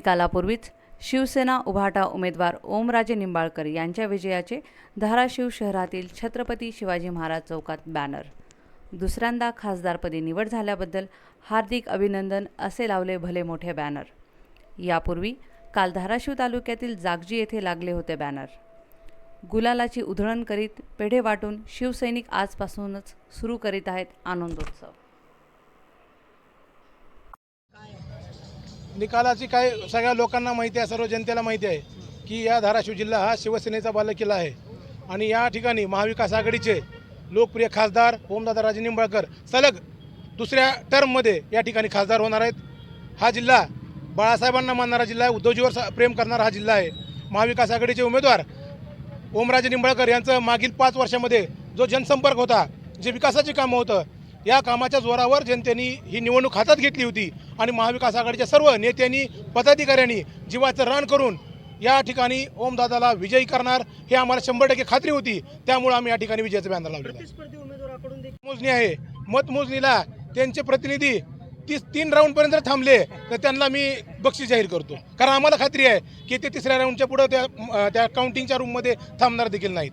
निकालापूर्वीच शिवसेना उभाटा उमेदवार ओमराजे निंबाळकर यांच्या विजयाचे धाराशिव शहरातील छत्रपती शिवाजी महाराज चौकात बॅनर. दुसऱ्यांदा खासदारपदी निवड झाल्याबद्दल हार्दिक अभिनंदन असे लावले भले मोठे बॅनर. यापूर्वी काल धाराशिव तालुक्यातील जागजी येथे लागले होते बॅनर. गुलालाची उधळण करीत पेढे वाटून शिवसैनिक आजपासूनच सुरू करीत आहेत आनंदोत्सव. निकालाची काय सगळ्या लोकांना माहिती आहे सर्व जनतेला माहिती आहे की या धाराशिव जिल्हा हा शिवसेनेचा बालेकिल्ला आहे. आणि या ठिकाणी महाविकास आघाडीचे लोकप्रिय खासदार ओमदादा राजे निंबाळकर सलग दुसऱ्या टर्ममध्ये या ठिकाणी खासदार होणार आहेत. हा जिल्हा बाळासाहेबांना मानणारा जिल्हा आहे उद्धवजीवर स- प्रेम करणारा हा जिल्हा आहे. महाविकास आघाडीचे उमेदवार ओमराजे निंबाळकर यांचं मागील पाच वर्षामध्ये जो जनसंपर्क होता जे विकासाचे कामं होतं या कामाच्या जोरावर जनतेने ही निवडणूक हातात घेतली होती आणि महाविकास आघाडीच्या सर्व नेत्यांनी पदाधिकाऱ्यांनी जीवाचं रान करून या ठिकाणी ओमदादाला विजयी करणार हे आम्हाला शंभर टक्के खात्री होती. त्यामुळे आम्ही या ठिकाणी विजयाचं बॅनर देखील मोजणी आहे. मतमोजणीला त्यांचे प्रतिनिधी तीस तीन राऊंडपर्यंत जर थांबले तर त्यांना मी बक्षीस जाहीर करतो. कारण आम्हाला खात्री आहे की ते तिसऱ्या राऊंडच्या पुढं त्या त्या काउंटिंगच्या रूममध्ये थांबणार देखील नाहीत.